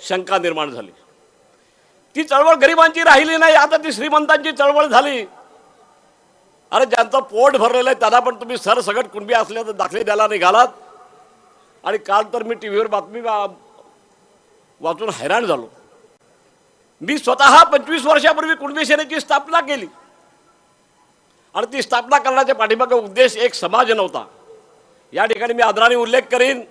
शंका निर्माण झाली. ती चळवळ गरिबांची राहिली नाही आता ती श्रीमंतांची चळवळ झाली. अरे ज्यांचं पोट भरलेलं आहे त्यांना पण तुम्ही सरसगट कुणबी असल्याचं दाखले द्यायला निघालात आणि काल तर मी टी व्हीवर बातमी वाचून हैराण झालो. मी स्वतः पंचवीस वर्षापूर्वी कुणबी सेनेची स्थापना केली. आणि ती स्थापना करण्याच्या पाठीमागे उद्देश एक समाज नव्हता. या ठिकाणी मी आदराने उल्लेख करीन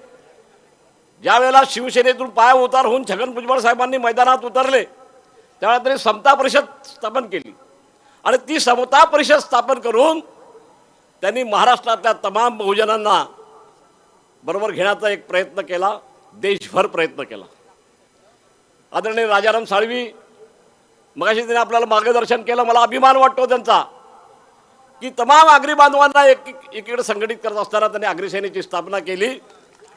ज्या वेळेला शिवसेनेतून पाय उतार होऊन छगन भुजबळ साहेबांनी मैदानात उतरले त्यावेळेला त्यांनी समता परिषद स्थापन केली. आणि ती समता परिषद स्थापन करून त्यांनी महाराष्ट्रातल्या तमाम बहुजनांना बरोबर घेण्याचा एक प्रयत्न केला देशभर प्रयत्न केला. आदरणीय राजाराम साळवी मगाशी त्यांनी आपल्याला मार्गदर्शन केलं मला अभिमान वाटतो त्यांचा की तमाम आगरी बांधवांना एक एक- एकीकडे संघटित करत असताना त्यांनी आगरी सेनेची स्थापना केली.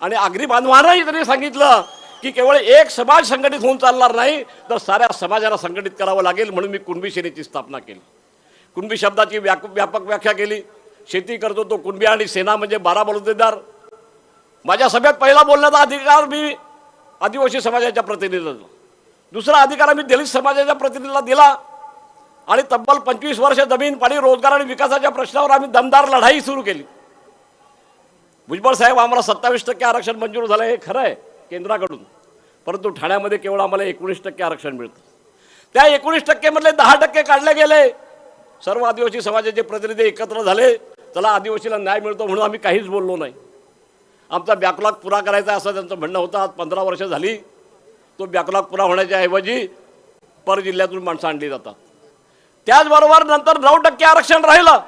आणि आगरी बांधवांनाही त्यांनी सांगितलं की केवळ एक समाज संघटित होऊन चालणार नाही तर साऱ्या समाजाला संघटित करावं लागेल म्हणून मी कुणबी सेनेची स्थापना केली. कुणबी शब्दाची व्याक व्यापक व्याख्या केली. शेती करतो तो कुणबी आणि सेना म्हणजे बारा बलुतेदार. माझ्या सभेत पहिला बोलण्याचा अधिकार मी आदिवासी समाजाच्या प्रतिनिधीला दुसरा अधिकार आम्ही दलित समाजाच्या प्रतिनिधीला दिला. आणि तब्बल पंचवीस वर्ष जमीन पाणी रोजगार आणि विकासाच्या प्रश्नावर आम्ही दमदार लढाई सुरू केली. भुजबळ साहेब आम्हाला सत्तावीस टक्के आरक्षण मंजूर झालं हे खरं आहे केंद्राकडून. परंतु ठाण्यामध्ये केवळ आम्हाला एकोणीस टक्के आरक्षण मिळतं. त्या एकोणीस टक्केमधले दहा टक्के काढले गेले. सर्व आदिवासी समाजाचे प्रतिनिधी एकत्र झाले चला आदिवासीला न्याय मिळतो म्हणून आम्ही काहीच बोललो नाही. आमचा बॅकलॉग पुरा करायचा असं त्यांचं म्हणणं होतं आज पंधरा वर्ष झाली. तो बॅकलॉग पुरा होण्याच्या ऐवजी पर जिल्ह्यातून माणसं आणली जातात. त्याचबरोबर नंतर नऊ टक्के आरक्षण राहिलं.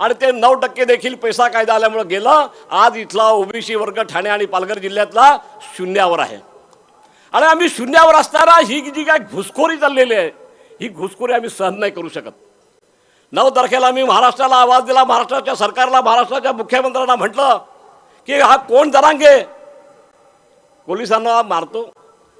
आणि ते नऊ टक्के देखील पैसा कायदा आल्यामुळे गेलं. आज इथला ओबीसी वर्ग ठाणे आणि पालघर जिल्ह्यातला शून्यावर आहे. आणि आम्ही शून्यावर असताना ही जी काय घुसखोरी चाललेली आहे ही घुसखोरी आम्ही सहन नाही करू शकत. नऊ तारखेला आम्ही महाराष्ट्राला आवाज दिला. महाराष्ट्राच्या सरकारला महाराष्ट्राच्या मुख्यमंत्र्यांना म्हटलं की हा कोण जरांगे? पोलिसांना मारतो.